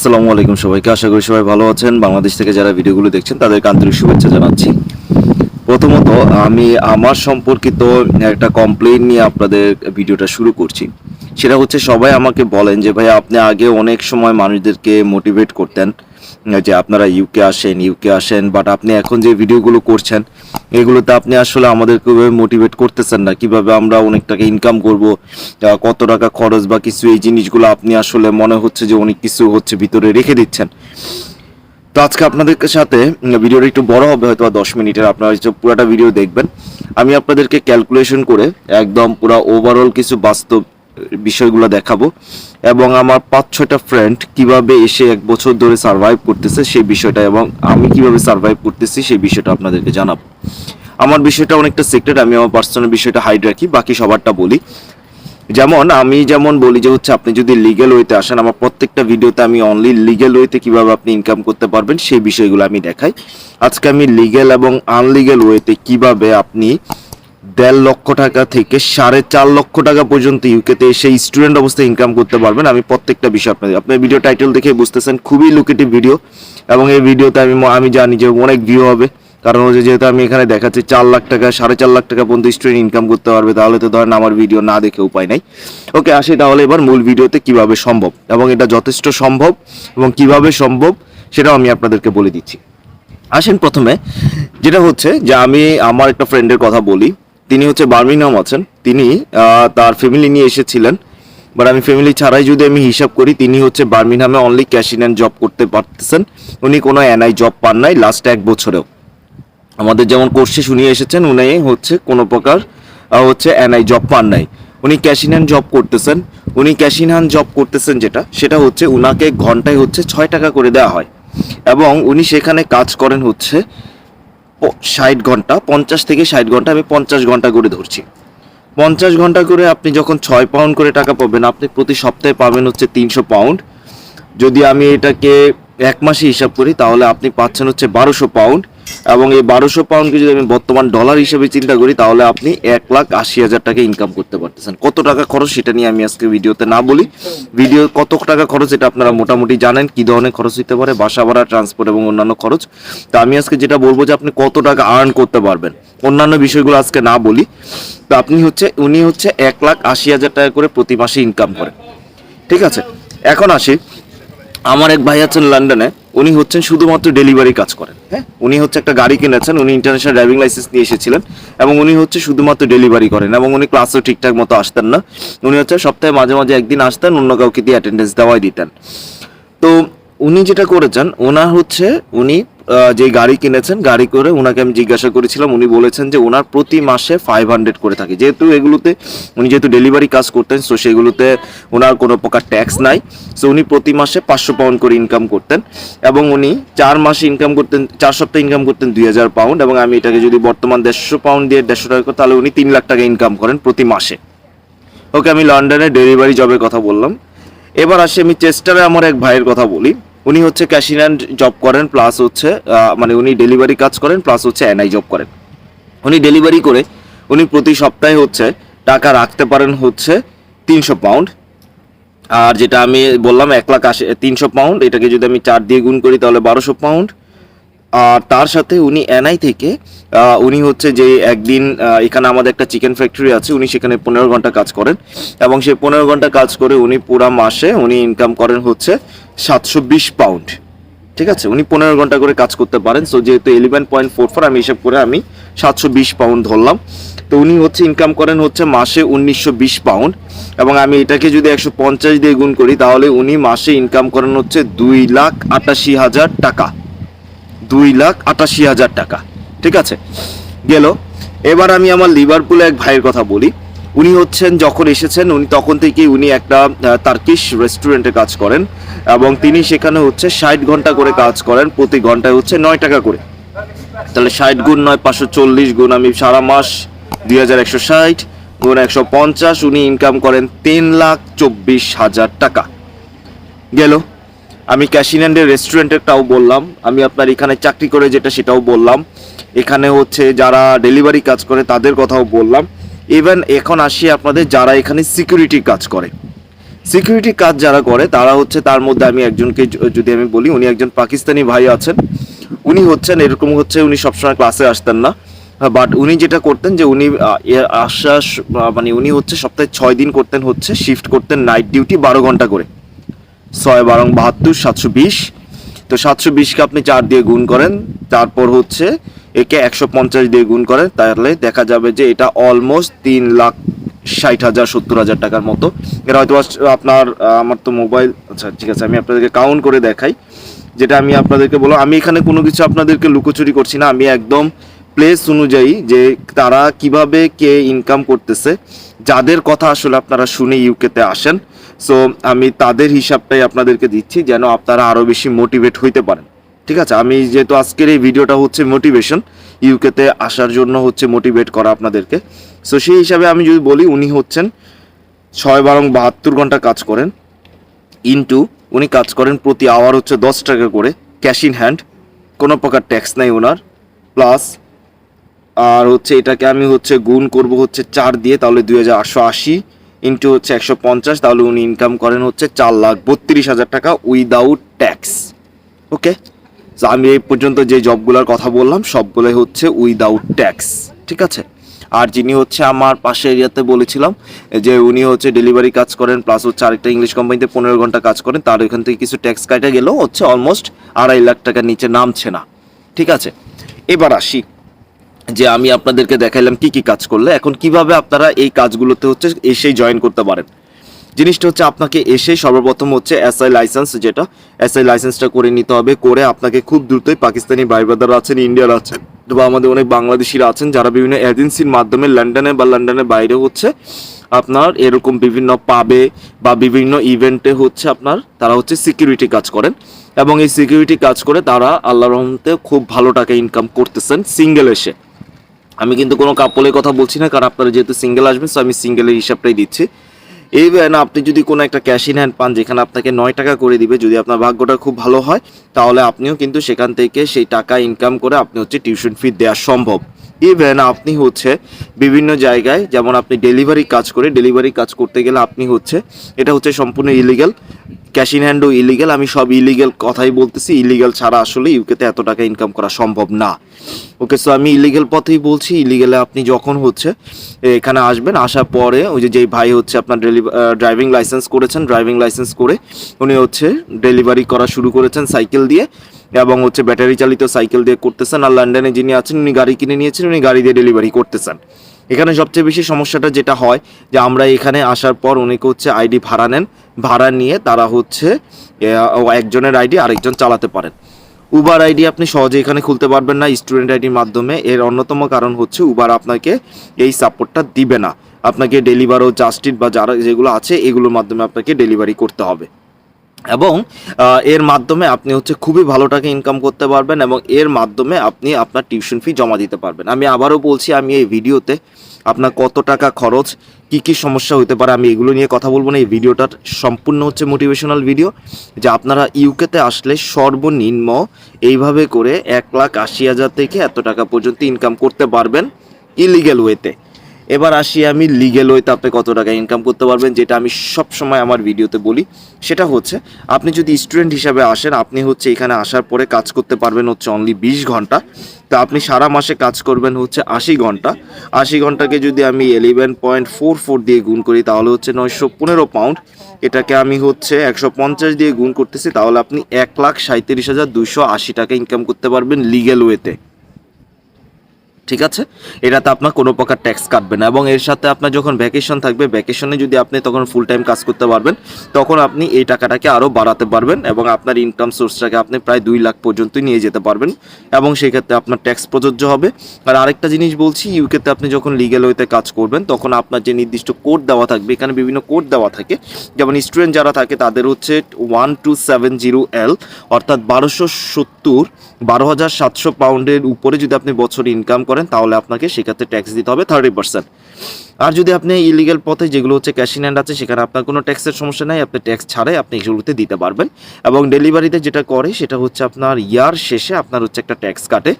আসসালামু আলাইকুম সবাইকে। আশা করি সবাই ভালো আছেন। বাংলাদেশ থেকে যারা ভিডিওগুলো দেখছেন, তাদেরকে আন্তরিক শুভেচ্ছা জানাচ্ছি। প্রথমত, আমি আমার সম্পর্কিত একটা কমপ্লেন নিয়ে আপনাদের ভিডিওটা শুরু করছি। সেটা হচ্ছে, সবাই আমাকে বলেন যে, ভাই, আপনি আগে অনেক সময় মানুষদেরকে মোটিভেট করতেন। যে আপনারা ইউকে আসেন ইউকে আসেন বাট আপনি এখন যে ভিডিওগুলো করছেন, এগুলোতে আপনি আসলে আমাদেরকে মোটিভেট করতেছেন না। কীভাবে আমরা অনেক টাকা ইনকাম করব কত টাকা খরচ বা কিছু এই জিনিসগুলো আপনি আসলে মনে হচ্ছে যে অনেক কিছু হচ্ছে ভিতরে রেখে দিচ্ছেন। তো আজকে আপনাদের সাথে ভিডিওটা একটু বড় হবে হয়তো দশ মিনিটের, আপনারা পুরোটা ভিডিও দেখবেন। আমি আপনাদেরকে ক্যালকুলেশন করে একদম পুরো ওভারঅল কিছু বাস্তব বিষয়গুলো দেখাবো। এবং আমার পাঁচ, ছয়টা ফ্রেন্ড কীভাবে এসে এক বছর ধরে সার্ভাইভ করতেছে সেই বিষয়টা এবং আমি কীভাবে সার্ভাইভ করতেছি সেই বিষয়টা আপনাদেরকে জানাব। আমার বিষয়টা অনেকটা সিক্রেট আমি আমার পার্সোনাল বিষয়টা হাইড রাখি, বাকি সবারটা বলি। যেমন আমি যেমন বলি যে হচ্ছে আপনি যদি লিগেল ওয়েতে আসেন, আমার প্রত্যেকটা ভিডিওতে আমি অনলি লিগেল ওয়েতে কীভাবে আপনি ইনকাম করতে পারবেন সেই বিষয়গুলো আমি দেখাই। আজকে আমি লিগেল এবং আনলিগেল ওয়েতে কীভাবে আপনি দেড় লক্ষ টাকা থেকে সাড়ে চার লক্ষ টাকা পর্যন্ত ইউকেতে এসে স্টুডেন্ট অবস্থায় ইনকাম করতে পারবেন। আমি প্রত্যেকটা বিষয় আপনাদের আপনার ভিডিও টাইটেল দেখে বুঝতেছেন, খুবই লুকেটিভ ভিডিও এবং এই ভিডিওতে আমি আমি জানি যে অনেক ভিউ হবে। কারণ হচ্ছে যেহেতু আমি এখানে দেখাচ্ছি, চার লাখ টাকা, সাড়ে চার লাখ টাকা পর্যন্ত স্টুডেন্ট ইনকাম করতে পারবে। তাহলে তো ধরেন আমার ভিডিও না দেখে উপায় নাই। ওকে আসি তাহলে এবার মূল ভিডিওতে কীভাবে সম্ভব? এবং এটা যথেষ্ট সম্ভব এবং কীভাবে সম্ভব সেটাও আমি আপনাদেরকে বলে দিচ্ছি। আসেন প্রথমে, যেটা হচ্ছে যে আমি আমার একটা ফ্রেন্ডের কথা বলি। তিনি হচ্ছে বার্মিংহাম আছেন। তিনি তার ফ্যামিলি নিয়ে এসেছিলেন। বাট আমি ফ্যামিলি ছাড়াই যদি আমি হিসাব করি, তিনি হচ্ছে বার্মিংহামে অনলি ক্যাশ ইন জব করতে পারতেছেন। উনি কোনো এনআই জব পান নাই লাস্ট এক বছরেও। আমাদের যেমন কোর্সে শুনিয়ে এসেছেন, উনি হচ্ছে কোনো প্রকার হচ্ছে এনআই জব পান নাই। উনি ক্যাশ ইন জব করতেছেন। উনি ক্যাশ ইন হ্যান্ড জব করতেছেন যেটা, সেটা হচ্ছে উনাকে ঘন্টায় হচ্ছে ছয় টাকা করে দেওয়া হয়। এবং উনি সেখানে কাজ করেন হচ্ছে ষাট ঘণ্টা, পঞ্চাশ থেকে ষাট ঘণ্টা, আমি পঞ্চাশ ঘণ্টা করে ধরছি। পঞ্চাশ ঘণ্টা করে আপনি যখন ছয় পাউন্ড করে টাকা পাবেন, আপনি প্রতি সপ্তাহে পাবেন হচ্ছে তিনশো পাউন্ড। যদি আমি এটাকে এক মাসে হিসাব করি, তাহলে আপনি পাচ্ছেন হচ্ছে বারোশো পাউন্ড। এবং এই বারোশো পাউন্ডকে যদি আমি বর্তমান ডলার হিসেবে চিন্তা করি, তাহলে আপনি এক লাখ আশি হাজার টাকা ইনকাম করতে পারতেছেন। কত টাকা খরচ সেটা নিয়ে আমি আজকে ভিডিওতে না বলি। ভিডিও কত টাকা খরচ এটা আপনারা মোটামুটি জানেন, কি ধরনের খরচ হতে পারে, বাসা ভাড়া ট্রান্সপোর্ট এবং অন্যান্য খরচ। তো আমি আজকে যেটা বলব যে আপনি কত টাকা আর্ন করতে পারবেন। অন্যান্য বিষয়গুলো আজকে না বলি। তো আপনি হচ্ছে, উনি হচ্ছে এক লাখ আশি হাজার টাকা করে প্রতি মাসে ইনকাম করেন। ঠিক আছে? এখন আসি। আমার এক ভাই আছেন লন্ডনে উনি হচ্ছেন শুধুমাত্র ডেলিভারি কাজ করেন। হ্যাঁ? উনি হচ্ছে একটা গাড়ি কিনেছেন উনি ইন্টারন্যাশনাল ড্রাইভিং লাইসেন্স নিয়ে এসেছিলেন এবং উনি হচ্ছে শুধুমাত্র ডেলিভারি করেন এবং উনি ক্লাসও ঠিকঠাক মতো আসতেন না। উনি হচ্ছে সপ্তাহে মাঝে মাঝে একদিন আসতেন অন্য কাউকে দিয়ে অ্যাটেন্ডেন্স দেওয়াই দিতেন। তো উনি যেটা করেছেন ওনার হচ্ছে উনি যে গাড়ি কিনেছেন, গাড়ি করে ওনাকে আমি জিজ্ঞাসা করেছিলাম, উনি বলেছেন যে ওনার প্রতি মাসে ফাইভ হান্ড্রেড করে থাকে। যেহেতু এগুলোতে উনি যেহেতু ডেলিভারি কাজ করতেন সো সেগুলোতে ওনার কোনো প্রকার ট্যাক্স নাই। সো উনি প্রতি মাসে পাঁচশো পাউন্ড করে ইনকাম করতেন এবং উনি চার মাসে ইনকাম করতেন, চার সপ্তাহে ইনকাম করতেন দুই হাজার পাউন্ড এবং আমি এটাকে যদি বর্তমান দেড়শো পাউন্ড দিয়ে দেড়শো টাকা তাহলে উনি তিন লাখ টাকা ইনকাম করেন প্রতি মাসে। ওকে, আমি লন্ডনে ডেলিভারি জবের কথা বললাম। এবার আসি আমি চেস্টারে আমার এক ভাইয়ের কথা বলি। উনি হচ্ছে ক্যাশিন অ্যান্ড জব করেন প্লাস হচ্ছে মানে উনি ডেলিভারি কাজ করেন প্লাস হচ্ছে এনআই জব করেন। উনি ডেলিভারি করে, উনি প্রতি সপ্তাহে হচ্ছে টাকা রাখতে পারেন হচ্ছে তিনশো পাউন্ড আর যেটা আমি বললাম, এক লাখ আশি, তিনশো পাউন্ড এটাকে যদি আমি চার দিয়ে গুণ করি, তাহলে বারোশো পাউন্ড আর তার সাথে উনি এনআই থেকে উনি হচ্ছে যে একদিন এখানে আমাদের একটা চিকেন ফ্যাক্টরি আছে, উনি সেখানে পনেরো ঘণ্টা কাজ করেন। এবং সেই পনেরো ঘণ্টা কাজ করে উনি পুরা মাসে উনি ইনকাম করেন হচ্ছে সাতশো বিশ পাউন্ড ঠিক আছে? উনি পনেরো ঘণ্টা করে কাজ করতে পারেন। সো যেহেতু ইলেভেন পয়েন্ট ফোর ফোর আমি হিসাব করে আমি সাতশো বিশ পাউন্ড ধরলাম। তো উনি হচ্ছে ইনকাম করেন হচ্ছে মাসে উনিশশো বিশ পাউন্ড এবং আমি এটাকে যদি একশো পঞ্চাশ দিয়ে গুণ করি, তাহলে উনি মাসে ইনকাম করেন হচ্ছে দুই লাখ আটাশি হাজার টাকা। দুই লাখ আটাশি হাজার টাকা। ঠিক আছে? গেল। এবার আমি আমার লিভারপুলে এক ভাইয়ের কথা বলি। উনি হচ্ছেন, যখন এসেছেন, উনি তখন থেকেই উনি একটা তার্কিশ রেস্টুরেন্টে কাজ করেন এবং তিনি সেখানে হচ্ছে ষাট ঘণ্টা করে কাজ করেন, প্রতি ঘন্টায় হচ্ছে নয় টাকা করে। তাহলে ষাট গুণ নয়, পাঁচশো চল্লিশ গুণ আমি সারা মাস দুই হাজার একশো ষাট, গুণ একশো পঞ্চাশ, উনি ইনকাম করেন তিন লাখ চব্বিশ হাজার টাকা। গেল? আমি ক্যাশিন্যান্ডের রেস্টুরেন্টেরটাও বললাম, আমি আপনার এখানে চাকরি করে যেটা সেটাও বললাম। এখানে হচ্ছে যারা ডেলিভারি কাজ করে তাদের কথাও বললাম। ইভেন এখন আসি আপনাদের যারা এখানে সিকিউরিটি কাজ করে। সিকিউরিটি কাজ যারা করে, তারা হচ্ছে তার মধ্যে আমি একজনকে যদি আমি বলি, উনি একজন পাকিস্তানি ভাই আছেন। উনি হচ্ছেন, এরকম হচ্ছে উনি সবসময় ক্লাসে আসতেন না। বাট উনি যেটা করতেন যে উনি আশ্বাস মানে উনি হচ্ছে সপ্তাহে ছয় দিন করতেন হচ্ছে শিফট করতেন নাইট ডিউটি বারো ঘণ্টা করে। ছয় বারং বাহাত্তর, সাতশো বিশ। তো সাতশো বিশকে আপনি চার দিয়ে গুণ করেন, তারপর হচ্ছে একে একশো পঞ্চাশ দিয়ে গুণ করেন তাহলে দেখা যাবে যে এটা অলমোস্ট তিন লাখ ষাট হাজার, সত্তর হাজার টাকার মতো। এটা হয়তো আপনার আমার তো মোবাইল আচ্ছা ঠিক আছে, আমি আপনাদেরকে কাউন্ট করে দেখাই। যেটা আমি আপনাদেরকে বললাম আমি এখানে কোনো কিছু আপনাদেরকে লুকোচুরি করছি না, আমি একদম প্লেস অনুযায়ী যে তারা কীভাবে কে ইনকাম করতেছে। যাদের কথা আসলে আপনারা শুনে ইউকেতে আসেন। সো আমি তাদের হিসাবটাই আপনাদেরকে দিচ্ছি, যেন আপনারা আরও বেশি মোটিভেট হইতে পারেন। ঠিক আছে? আমি যেহেতু আজকের এই ভিডিওটা হচ্ছে মোটিভেশন ইউকেতে আসার জন্য হচ্ছে মোটিভেট করা আপনাদেরকে। সো সেই হিসাবে আমি যদি বলি, উনি হচ্ছেন ছয় বারং বাহাত্তর ঘণ্টা কাজ করেন। ইনটু উনি কাজ করেন প্রতি আওয়ার হচ্ছে দশ টাকা করে ক্যাশ ইন হ্যান্ড কোনো প্রকার ট্যাক্স নাই ওনার। প্লাস আর হচ্ছে এটাকে আমি হচ্ছে গুণ করব হচ্ছে চার দিয়ে, তাহলে দুই হাজার আটশো আশি ইন্টু হচ্ছে একশো পঞ্চাশ, তাহলে উনি ইনকাম করেন হচ্ছে চার লাখ বত্রিশ হাজার টাকা উইদাউট ট্যাক্স ওকে আমি এই পর্যন্ত যে জবগুলোর কথা বললাম, সবগুলোই হচ্ছে উইদাউট ট্যাক্স ঠিক আছে? আর যিনি হচ্ছে আমার পাশে এরিয়াতে বলেছিলাম, যে উনি হচ্ছে ডেলিভারি কাজ করেন প্লাস হচ্ছে আরেকটা ইংলিশ কোম্পানিতে পনেরো ঘণ্টা কাজ করেন, তার এখান থেকে কিছু ট্যাক্স কাটা গেলেও হচ্ছে অলমোস্ট আড়াই লাখ টাকার নিচে নামছে না, ঠিক আছে? এবার আসি, যে আমি আপনাদেরকে দেখাইলাম কি কি কাজ করলে, এখন কীভাবে আপনারা এই কাজগুলোতে হচ্ছে এসেই জয়েন করতে পারেন। জিনিসটা হচ্ছে আপনাকে এসে সর্বপ্রথম হচ্ছে এসআই লাইসেন্স যেটা এসআই লাইসেন্সটা করে নিতে হবে, করে আপনাকে খুব দ্রুতই পাকিস্তানি ভাই ব্রাদার আছেন ইন্ডিয়ার আছেন বা আমাদের অনেক বাংলাদেশিরা আছেন যারা বিভিন্ন এজেন্সির মাধ্যমে লন্ডনে বা লন্ডনের বাইরে হচ্ছে আপনার এরকম বিভিন্ন পাবে বা বিভিন্ন ইভেন্টে হচ্ছে আপনার তারা হচ্ছে সিকিউরিটি কাজ করেন এবং এই সিকিউরিটি কাজ করে তারা আল্লাহ রহমতে খুব ভালো টাকা ইনকাম করতেছেন সিঙ্গেল এসে। আমি কিন্তু কোনো কাপলের কথা বলছি না, কারণ আপনারা যেহেতু সিঙ্গেল আসবেন সো আমি সিঙ্গেলের হিসাবটাই দিচ্ছি। এই না আপনি যদি কোনো একটা ক্যাশ ইন হ্যান্ড পান যেখানে আপনাকে নয় টাকা করে দিবে, যদি আপনার ভাগ্যটা খুব ভালো হয়, তাহলে আপনিও কিন্তু সেখান থেকে সেই টাকা ইনকাম করে আপনি হচ্ছে টিউশন ফি দেওয়া সম্ভব। ইভেন আপনি হচ্ছে বিভিন্ন জায়গায় যেমন আপনি ডেলিভারি কাজ করে ডেলিভারি কাজ করতে গেলে আপনি হচ্ছে, এটা হচ্ছে সম্পূর্ণ ইলিগাল ক্যাশ ইন হ্যান্ডও ইলিগাল আমি সব ইলিগাল কথাই বলতেছি। ইলিগাল ছাড়া আসলে ইউকেতে এত টাকা ইনকাম করা সম্ভব না। ওকে সো আমি ইলিগাল পথেই বলছি ইলিগালে আপনি যখন হচ্ছে এখানে আসবেন, আসার পরে ওই যে যেই ভাই হচ্ছে আপনার ড্রাইভিং লাইসেন্স করেছেন ড্রাইভিং লাইসেন্স করে উনি হচ্ছে ডেলিভারি করা শুরু করেছেন সাইকেল দিয়ে এবং হচ্ছে ব্যাটারি চালিত সাইকেল দিয়ে করতেছেন। আর লন্ডনে যিনি আছেন, উনি গাড়ি কিনে নিয়েছেন, উনি গাড়ি দিয়ে ডেলিভারি করতেছেন। এখানে সবচেয়ে বেশি সমস্যাটা যেটা হয় যে আমরা এখানে আসার পর অনেকে হচ্ছে আইডি ভাড়া নেন। ভাড়া নিয়ে তারা হচ্ছে একজনের আইডি আরেকজন চালাতে পারেন। উবার আইডি আপনি সহজে এখানে খুলতে পারবেন না স্টুডেন্ট আইডির মাধ্যমে। এর অন্যতম কারণ হচ্ছে উবার আপনাকে এই সাপোর্টটা দিবে না। আপনাকে ডেলিভার ও জাস্টিট বা যারা যেগুলো আছে, এগুলোর মাধ্যমে আপনাকে ডেলিভারি করতে হবে। এবং এর মাধ্যমে আপনি হচ্ছে খুবই ভালো টাকা ইনকাম করতে পারবেন এবং এর মাধ্যমে আপনি আপনার টিউশন ফি জমা দিতে পারবেন। আমি আবারও বলছি, আমি এই ভিডিওতে আপনার কত টাকা খরচ, কি কি সমস্যা হতে পারে, আমি এগুলো নিয়ে কথা বলব না। এই ভিডিওটার সম্পূর্ণ হচ্ছে মোটিভেশনাল ভিডিও যে আপনারা ইউকেতে আসলে সর্বনিম্ন এইভাবে করে এক লাখ আশি হাজার থেকে এত টাকা পর্যন্ত ইনকাম করতে পারবেন ইলিগ্যাল ওয়েতে এবার আসি আমি লিগেল ওয়েতে আপনি কত টাকা ইনকাম করতে পারবেন, যেটা আমি সব সময় আমার ভিডিওতে বলি। সেটা হচ্ছে, আপনি যদি স্টুডেন্ট হিসাবে আসেন, আপনি হচ্ছে এখানে আসার পরে কাজ করতে পারবেন হচ্ছে অনলি বিশ ঘণ্টা। তো আপনি সারা মাসে কাজ করবেন হচ্ছে আশি ঘণ্টা। আশি ঘন্টাকে যদি আমি ইলেভেন পয়েন্ট ফোর ফোর দিয়ে গুণ করি, তাহলে হচ্ছে নয়শো পনেরো পাউন্ড এটাকে আমি হচ্ছে একশো পঞ্চাশ দিয়ে গুণ করতেছি, তাহলে আপনি এক লাখ সাঁত্রিশ হাজার দুশো আশি টাকা ইনকাম করতে পারবেন লিগেল ওয়েতে ঠিক আছে? এটাতে আপনার কোনো প্রকার ট্যাক্স কাটবে না এবং এর সাথে আপনার যখন ভ্যাকেশন থাকবে ভ্যাকেশনে যদি আপনি তখন ফুল টাইম কাজ করতে পারবেন, তখন আপনি এই টাকাটাকে আরও বাড়াতে পারবেন এবং আপনার ইনকাম সোর্সটাকে আপনি প্রায় দুই লাখ পর্যন্ত নিয়ে যেতে পারবেন এবং সেই ক্ষেত্রে আপনার ট্যাক্স প্রযোজ্য হবে। আর আরেকটা জিনিস বলছি ইউকেতে আপনি যখন লিগেল ওয়েতে কাজ করবেন, তখন আপনার যে নির্দিষ্ট কোড দেওয়া থাকবে, এখানে বিভিন্ন কোড দেওয়া থাকে। যেমন স্টুডেন্ট যারা থাকে, তাদের হচ্ছে one two seven zero L অর্থাৎ বারোশো সত্তর, বারো হাজার সাতশো পাউন্ডের উপরে যদি আপনি বছর ইনকাম করেন করেন, তাহলে আপনাকে সেক্ষেত্রে ট্যাক্স দিতে হবে থার্টি পার্সেন্ট আর যদি আপনি ইলিগেল পথে যেগুলো হচ্ছে ক্যাশ ইন আছে, সেখানে আপনার কোনো ট্যাক্সের সমস্যা নাই, আপনি ট্যাক্স ছাড়াই আপনি এগুলোতে দিতে পারবেন। এবং ডেলিভারিতে যেটা করে, সেটা হচ্ছে আপনার ইয়ার শেষে আপনার হচ্ছে একটা ট্যাক্স কাটে।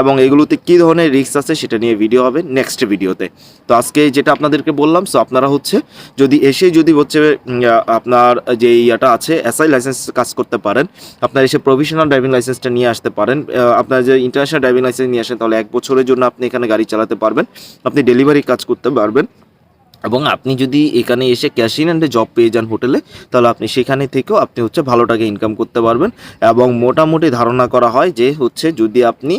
এবং এগুলোতে কী ধরনের রিস্ক আছে, সেটা নিয়ে ভিডিও হবে নেক্সট ভিডিওতে তো আজকে যেটা আপনাদেরকে বললাম সো আপনারা হচ্ছে যদি এসে যদি হচ্ছে আপনার যে ইয়াটা আছে এসআই লাইসেন্স কাজ করতে পারেন, আপনার এসে প্রভিশনাল ড্রাইভিং লাইসেন্সটা নিয়ে আসতে পারেন। আপনার যে ইন্টারন্যাশনাল ড্রাইভিং লাইসেন্স নিয়ে আসেন, তাহলে এক বছরের জন্য আপনি এখানে গাড়ি চালাতে পারবেন। আপনি ডেলিভারি কাজ করতে পারবেন। এবং আপনি যদি এখানে এসে ক্যাশ ইন অ্যান্ডে জব পেয়ে যান হোটেলে তাহলে আপনি সেখানে থেকেও আপনি হচ্ছে ভালো টাকা ইনকাম করতে পারবেন। এবং মোটামুটি ধারণা করা হয় যে হচ্ছে যদি আপনি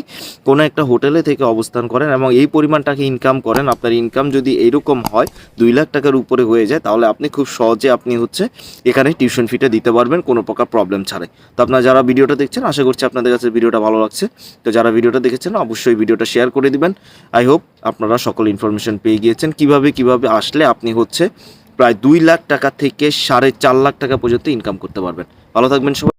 কোনো একটা হোটেলে থেকে অবস্থান করেন এবং এই পরিমাণ টাকা ইনকাম করেন, আপনার ইনকাম যদি এইরকম হয়, দুই লাখ টাকার উপরে হয়ে যায়, তাহলে আপনি খুব সহজে আপনি হচ্ছে এখানে টিউশন ফিটা দিতে পারবেন, কোনো প্রকার প্রবলেম ছাড়াই। তো আপনারা যারা ভিডিওটা দেখছেন, আশা করছি আপনাদের কাছে ভিডিওটা ভালো লাগছে। তো যারা ভিডিওটা দেখেছেন, অবশ্যই ভিডিওটা শেয়ার করে দিবেন। আই হোপ আপনারা সকল ইনফরমেশন পেয়ে গিয়েছেন। কীভাবে কীভাবে আসলে আপনি হচ্ছে প্রায় দুই লাখ টাকা থেকে সাড়ে চার লাখ টাকা পর্যন্ত ইনকাম করতে পারবেন। ভালো থাকবেন সবাই।